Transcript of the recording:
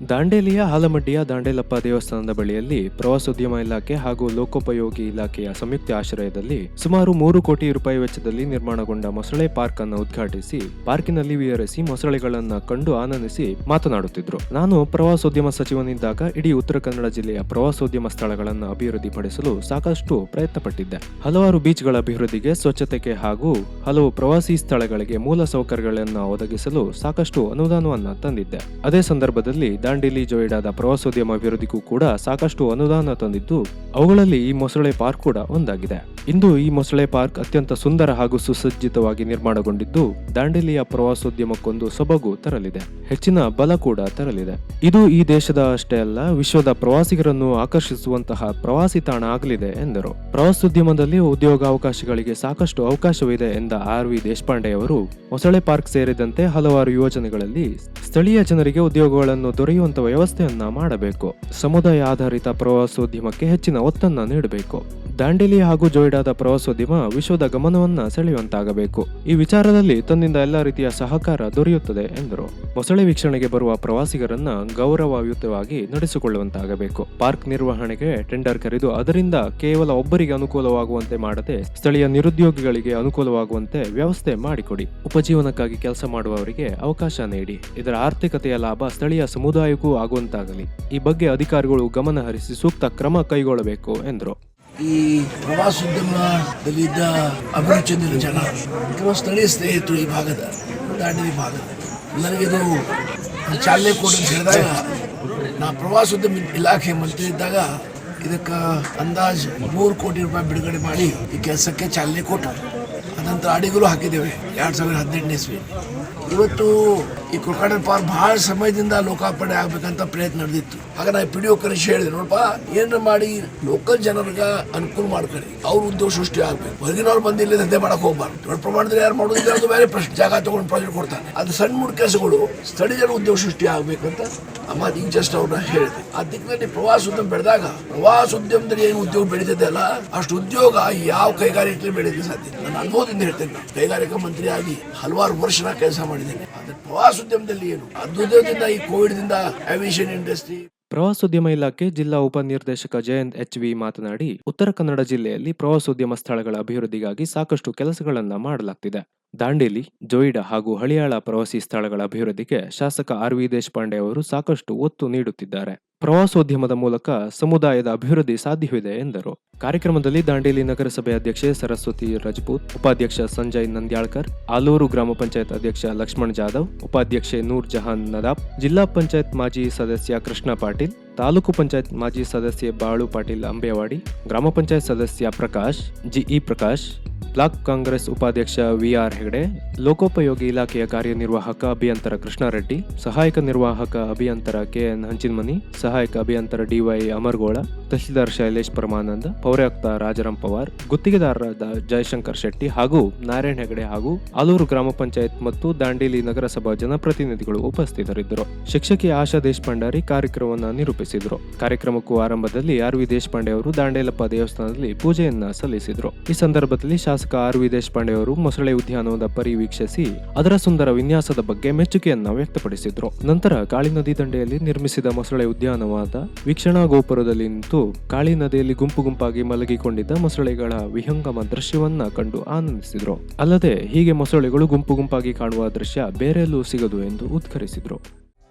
ದಾಂಡೇಲಿಯ ಹಾಲಮಡ್ಡಿಯ ದಾಂಡೇಲಪ್ಪ ದೇವಸ್ಥಾನದ ಬಳಿಯಲ್ಲಿ ಪ್ರವಾಸೋದ್ಯಮ ಇಲಾಖೆ ಹಾಗೂ ಲೋಕೋಪಯೋಗಿ ಇಲಾಖೆಯ ಸಂಯುಕ್ತ ಆಶ್ರಯದಲ್ಲಿ ಸುಮಾರು ಮೂರು ಕೋಟಿ ರೂಪಾಯಿ ವೆಚ್ಚದಲ್ಲಿ ನಿರ್ಮಾಣಗೊಂಡ ಮೊಸಳೆ ಪಾರ್ಕ್ ಅನ್ನು ಉದ್ಘಾಟಿಸಿ ಪಾರ್ಕಿನಲ್ಲಿ ವಿಹರಿಸಿ ಮೊಸಳೆಗಳನ್ನು ಕಂಡು ಆನಂದಿಸಿ ಮಾತನಾಡುತ್ತಿದ್ರು. ನಾನು ಪ್ರವಾಸೋದ್ಯಮ ಸಚಿವನಿದ್ದಾಗ ಇಡೀ ಉತ್ತರ ಕನ್ನಡ ಜಿಲ್ಲೆಯ ಪ್ರವಾಸೋದ್ಯಮ ಸ್ಥಳಗಳನ್ನು ಅಭಿವೃದ್ಧಿಪಡಿಸಲು ಸಾಕಷ್ಟು ಪ್ರಯತ್ನ ಪಟ್ಟಿದ್ದೆ ಹಲವಾರು ಬೀಚ್ಗಳ ಅಭಿವೃದ್ಧಿಗೆ ಸ್ವಚ್ಛತೆಗೆ ಹಾಗೂ ಹಲವು ಪ್ರವಾಸಿ ಸ್ಥಳಗಳಿಗೆ ಮೂಲ ಸೌಕರ್ಯಗಳನ್ನು ಒದಗಿಸಲು ಸಾಕಷ್ಟು ಅನುದಾನವನ್ನು ತಂದಿದ್ದೆ. ಅದೇ ಸಂದರ್ಭದಲ್ಲಿ ದಾಂಡೇಲಿ ಜೋಯಿಡಾದ ಪ್ರವಾಸೋದ್ಯಮ ಅಭಿವೃದ್ಧಿಗೂ ಕೂಡ ಸಾಕಷ್ಟು ಅನುದಾನ ತಂದಿದ್ದು, ಅವುಗಳಲ್ಲಿ ಈ ಮೊಸಳೆ ಪಾರ್ಕ್ ಕೂಡ ಒಂದಾಗಿದೆ. ಇಂದು ಈ ಮೊಸಳೆ ಪಾರ್ಕ್ ಅತ್ಯಂತ ಸುಂದರ ಹಾಗೂ ಸುಸಜ್ಜಿತವಾಗಿ ನಿರ್ಮಾಣಗೊಂಡಿದ್ದು, ದಾಂಡೇಲಿಯ ಪ್ರವಾಸೋದ್ಯಮಕ್ಕೊಂದು ಸೊಬಗು ತರಲಿದೆ. ಹೆಚ್ಚಿನ ಬಲ ಕೂಡ ತರಲಿದೆ. ಇದು ಈ ದೇಶದ ಅಷ್ಟೇ ಅಲ್ಲ, ವಿಶ್ವದ ಪ್ರವಾಸಿಗರನ್ನು ಆಕರ್ಷಿಸುವಂತಹ ಪ್ರವಾಸಿ ತಾಣ ಆಗಲಿದೆ ಎಂದರು. ಪ್ರವಾಸೋದ್ಯಮದಲ್ಲಿ ಉದ್ಯೋಗಾವಕಾಶಗಳಿಗೆ ಸಾಕಷ್ಟು ಅವಕಾಶವಿದೆ ಎಂದ ಆರ್ ವಿ ದೇಶಪಾಂಡೆ ಅವರು ಮೊಸಳೆ ಪಾರ್ಕ್ ಸೇರಿದಂತೆ ಹಲವಾರು ಯೋಜನೆಗಳಲ್ಲಿ ಸ್ಥಳೀಯ ಜನರಿಗೆ ಉದ್ಯೋಗಗಳನ್ನು ದೊರೆಯುವಂತ ವ್ಯವಸ್ಥೆಯನ್ನ ಮಾಡಬೇಕು. ಸಮುದಾಯ ಆಧಾರಿತ ಪ್ರವಾಸೋದ್ಯಮಕ್ಕೆ ಹೆಚ್ಚಿನ ಒತ್ತನ್ನು ನೀಡಬೇಕು. ದಾಂಡೇಲಿ ಹಾಗೂ ಜೋಯಿಡಾದ ಪ್ರವಾಸೋದ್ಯಮ ವಿಶ್ವದ ಗಮನವನ್ನ ಸೆಳೆಯುವಂತಾಗಬೇಕು. ಈ ವಿಚಾರದಲ್ಲಿ ತನ್ನಿಂದ ಎಲ್ಲ ರೀತಿಯ ಸಹಕಾರ ದೊರೆಯುತ್ತದೆ ಎಂದರು. ಮೊಸಳೆ ವೀಕ್ಷಣೆಗೆ ಬರುವ ಪ್ರವಾಸಿಗರನ್ನ ಗೌರವಯುತವಾಗಿ ನಡೆಸಿಕೊಳ್ಳುವಂತಾಗಬೇಕು. ಪಾರ್ಕ್ ನಿರ್ವಹಣೆಗೆ ಟೆಂಡರ್ ಕರೆದು ಅದರಿಂದ ಕೇವಲ ಒಬ್ಬರಿಗೆ ಅನುಕೂಲವಾಗುವಂತೆ ಮಾಡದೆ ಸ್ಥಳೀಯ ನಿರುದ್ಯೋಗಿಗಳಿಗೆ ಅನುಕೂಲವಾಗುವಂತೆ ವ್ಯವಸ್ಥೆ ಮಾಡಿಕೊಡಿ. ಉಪಜೀವನಕ್ಕಾಗಿ ಕೆಲಸ ಮಾಡುವವರಿಗೆ ಅವಕಾಶ ನೀಡಿ. ಇದರ ಆರ್ಥಿಕತೆಯ ಲಾಭ ಸ್ಥಳೀಯ ಸಮುದಾಯಕ್ಕೂ ಆಗುವಂತಾಗಲಿ. ಈ ಬಗ್ಗೆ ಅಧಿಕಾರಿಗಳು ಗಮನ ಹರಿಸಿ ಸೂಕ್ತ ಕ್ರಮ ಕೈಗೊಳ್ಳಬೇಕು, ಎಂದರು. ಈ ಪ್ರವಾಸೋದ್ಯಮದಲ್ಲಿದ್ದ ಅಭಿರುಚಿ ಜನ ಸ್ಥಳೀಯ ಸ್ನೇಹಿತರು ಈ ಭಾಗದ, ದಾಂಡೇಲಿ ಭಾಗದ ನನಗಿದು ಚಾಲನೆ ಕೊಡು ಅಂತ ಹೇಳಿದಾಗ ನಾ ಪ್ರವಾಸೋದ್ಯಮ ಇಲಾಖೆ ಮಂತ್ರಿ ಇದ್ದಾಗ ಇದಕ್ಕೆ ಅಂದಾಜು ಮೂರು ಕೋಟಿ ರೂಪಾಯಿ ಬಿಡುಗಡೆ ಮಾಡಿ ಈ ಕೆಲಸಕ್ಕೆ ಚಾಲನೆ ಕೊಟ್ಟರು. ಅನಂತರ ಅಡಿಗರು ಹಾಕಿದ್ದೇವೆ. ಎರಡು ಸಾವಿರದ ಹದಿನೆಂಟನೇ ಇಸ್ವಿ ಇವತ್ತು ಈ ಕುಲಕರ್ಣಿ ಪಾರ್ಕ್ ಬಹಳ ಸಮಯದಿಂದ ಲೋಕಾರ್ಪಣೆ ಆಗ್ಬೇಕಂತ ಪ್ರಯತ್ನ ನಡೆದಿತ್ತು. ಆಗ ನಾ ಪಿ ಡಿ ಕರೆಸಿ ಹೇಳಿದೆ, ನೋಡಪ್ಪ ಏನ್ ಮಾಡಿ ಲೋಕಲ್ ಜನರಿಗೆ ಅನುಕೂಲ ಮಾಡ್ಕೊಳ್ಳಿ ಅವ್ರ ಉದ್ಯೋಗ ಸೃಷ್ಟಿ ಆಗ್ಬೇಕು. ಹೊರಗಿನವ್ರು ಬಂದು ಇಲ್ಲಿ ದಂಧೆ ಮಾಡಕ್ ಹೋಗ್ಬಾರ್ದು. ದೊಡ್ಡ ಪ್ರಮಾಣದಲ್ಲಿ ಯಾರು ಮಾಡೋದಿಲ್ಲ ಅದು ಬೇರೆ ಪ್ರಶ್ನೆ. ಜಾಗ ತಗೊಂಡು ಪ್ರಾಜೆಕ್ಟ್ ಕೊಡ್ತಾನೆ ಅದು ಸಣ್ಣ ಮುಡ್ ಕೆಲಸಗಳು ಸ್ಥಳೀಯರ ಉದ್ಯೋಗ ಸೃಷ್ಟಿ ಆಗ್ಬೇಕಂತ ಅಮ್ಮ ಈಗ ಜಸ್ಟ್ ಅವ್ರನ್ನ ಹೇಳಿದೆ. ಆ ದಿಕ್ಕಿನಲ್ಲಿ ಪ್ರವಾಸೋದ್ಯಮ ಬೆಳೆದಾಗ, ಪ್ರವಾಸೋದ್ಯಮದಲ್ಲಿ ಏನು ಉದ್ಯೋಗ ಬೆಳೀತದೆ ಅಲ್ಲ, ಅಷ್ಟು ಉದ್ಯೋಗ ಯಾವ ಕೈಗಾರಿಕೆ ಬೆಳೀಲಿಕ್ಕೆ ಸಾಧ್ಯ ನನ್ನ ಅನುಭವದಿಂದ ಹೇಳ್ತೇನೆ, ಕೈಗಾರಿಕಾ ಮಂತ್ರಿ ಆಗಿ ಹಲವಾರು ವರ್ಷ ಕೆಲಸ ಕೆಲಸ ಮಾಡಿದ್ದೇನೆ ಪ್ರವಾಸೋದ್ಯಮದಲ್ಲಿ ಏನು? ಅದ್ಭುತದಿಂದ ಈ ಕೋವಿಡ್ ದಿಂದ ಅವಿಯೇಷನ್ ಇಂಡಸ್ಟ್ರಿ ಪ್ರವಾಸೋದ್ಯಮ ಇಲಾಖೆ ಜಿಲ್ಲಾ ಉಪನಿರ್ದೇಶಕ ಜಯಂತ್ ಎಚ್ ವಿ ಮಾತನಾಡಿ, ಉತ್ತರ ಕನ್ನಡ ಜಿಲ್ಲೆಯಲ್ಲಿ ಪ್ರವಾಸೋದ್ಯಮ ಸ್ಥಳಗಳ ಅಭಿವೃದ್ಧಿಗಾಗಿ ಸಾಕಷ್ಟು ಕೆಲಸಗಳನ್ನು ಮಾಡಲಾಗ್ತಿದೆ. ದಾಂಡೇಲಿ, ಜೋಯಿಡಾ ಹಾಗೂ ಹಳಿಯಾಳ ಪ್ರವಾಸಿ ಸ್ಥಳಗಳ ಅಭಿವೃದ್ಧಿಗೆ ಶಾಸಕ ಆರ್ ವಿ ದೇಶಪಾಂಡೆ ಅವರು ಸಾಕಷ್ಟು ಒತ್ತು ನೀಡುತ್ತಿದ್ದಾರೆ. ಪ್ರವಾಸೋದ್ಯಮದ ಮೂಲಕ ಸಮುದಾಯದ ಅಭಿವೃದ್ಧಿ ಸಾಧ್ಯವಿದೆ ಎಂದರು. ಕಾರ್ಯಕ್ರಮದಲ್ಲಿ ದಾಂಡೇಲಿ ನಗರಸಭೆ ಅಧ್ಯಕ್ಷೆ ಸರಸ್ವತಿ ರಜಪೂತ್, ಉಪಾಧ್ಯಕ್ಷ ಸಂಜಯ್ ನಂದ್ಯಾಳ್ಕರ್, ಆಲೂರು ಗ್ರಾಮ ಪಂಚಾಯತ್ ಅಧ್ಯಕ್ಷ ಲಕ್ಷ್ಮಣ್ ಜಾಧವ್, ಉಪಾಧ್ಯಕ್ಷೆ ನೂರ್ ಜಹಾನ್ ನದಾಬ್, ಜಿಲ್ಲಾ ಪಂಚಾಯತ್ ಮಾಜಿ ಸದಸ್ಯ ಕೃಷ್ಣ ಪಾಟೀಲ್ ತಾಲೂಕು ಪಂಚಾಯತ್ ಮಾಜಿ ಸದಸ್ಯೆ ಬಾಳು ಪಾಟೀಲ್ ಅಂಬೇವಾಡಿ, ಗ್ರಾಮ ಪಂಚಾಯತ್ ಸದಸ್ಯ ಪ್ರಕಾಶ್, ಜಿಇ ಪ್ರಕಾಶ್, ಬ್ಲಾಕ್ ಕಾಂಗ್ರೆಸ್ ಉಪಾಧ್ಯಕ್ಷ ವಿಆರ್ ಹೆಗಡೆ, ಲೋಕೋಪಯೋಗಿ ಇಲಾಖೆಯ ಕಾರ್ಯನಿರ್ವಾಹಕ ಅಭಿಯಂತರ ಕೃಷ್ಣಾರೆಡ್ಡಿ, ಸಹಾಯಕ ನಿರ್ವಾಹಕ ಅಭಿಯಂತರ ಕೆಎನ್ ಹಂಚಿನ್ಮನಿ, ಸಹಾಯಕ ಅಭಿಯಂತರ ಡಿವೈ ಅಮರ್ಗೋಳ, ತಹಸೀಲ್ದಾರ್ ಶೈಲೇಶ್ ಪರಮಾನಂದ, ಪೌರಾಯುಕ್ತ ರಾಜಾರಾಮ್ ಪವಾರ್, ಗುತ್ತಿಗೆದಾರರಾದ ಜಯಶಂಕರ್ ಶೆಟ್ಟಿ ಹಾಗೂ ನಾರಾಯಣ್ ಹೆಗಡೆ ಹಾಗೂ ಆಲೂರು ಗ್ರಾಮ ಪಂಚಾಯತ್ ಮತ್ತು ದಾಂಡೇಲಿ ನಗರಸಭಾ ಜನಪ್ರತಿನಿಧಿಗಳು ಉಪಸ್ಥಿತರಿದ್ದರು. ಶಿಕ್ಷಕಿ ಆಶಾ ದೇಶಪಾಂಡಾರಿ ಕಾರ್ಯಕ್ರಮವನ್ನು ನಿರೂಪಿಸಿದರು. ಕಾರ್ಯಕ್ರಮಕ್ಕೂ ಆರಂಭದಲ್ಲಿ ಆರ್ ವಿ ದೇಶಪಾಂಡೆ ಅವರು ದಾಂಡೇಲಪ್ಪ ದೇವಸ್ಥಾನದಲ್ಲಿ ಪೂಜೆಯನ್ನ ಸಲ್ಲಿಸಿದರು. ಈ ಸಂದರ್ಭದಲ್ಲಿ ಶಾಸಕ ಆರ್ ವಿ ದೇಶಪಾಂಡೆ ಅವರು ಮೊಸಳೆ ಉದ್ಯಾನವದ ಪರಿವೀಕ್ಷಿಸಿ ಅದರ ಸುಂದರ ವಿನ್ಯಾಸದ ಬಗ್ಗೆ ಮೆಚ್ಚುಗೆಯನ್ನ ವ್ಯಕ್ತಪಡಿಸಿದ್ರು. ನಂತರ ಕಾಳಿ ನದಿ ದಂಡೆಯಲ್ಲಿ ನಿರ್ಮಿಸಿದ ಮೊಸಳೆ ಉದ್ಯಾನವಾದ ವೀಕ್ಷಣಾ ಗೋಪುರದಲ್ಲಿ ನಿಂತು ಕಾಳಿ ನದಿಯಲ್ಲಿ ಗುಂಪು ಗುಂಪಾಗಿ ಮಲಗಿಕೊಂಡಿದ್ದ ಮೊಸಳೆಗಳ ವಿಹಂಗಮ ದೃಶ್ಯವನ್ನ ಕಂಡು ಆನಂದಿಸಿದ್ರು. ಅಲ್ಲದೆ ಹೀಗೆ ಮೊಸಳೆಗಳು ಗುಂಪು ಗುಂಪಾಗಿ ಕಾಣುವ ದೃಶ್ಯ ಬೇರೆಲ್ಲೂ ಸಿಗದು ಎಂದು ಉದ್ಘರಿಸಿದ್ರು.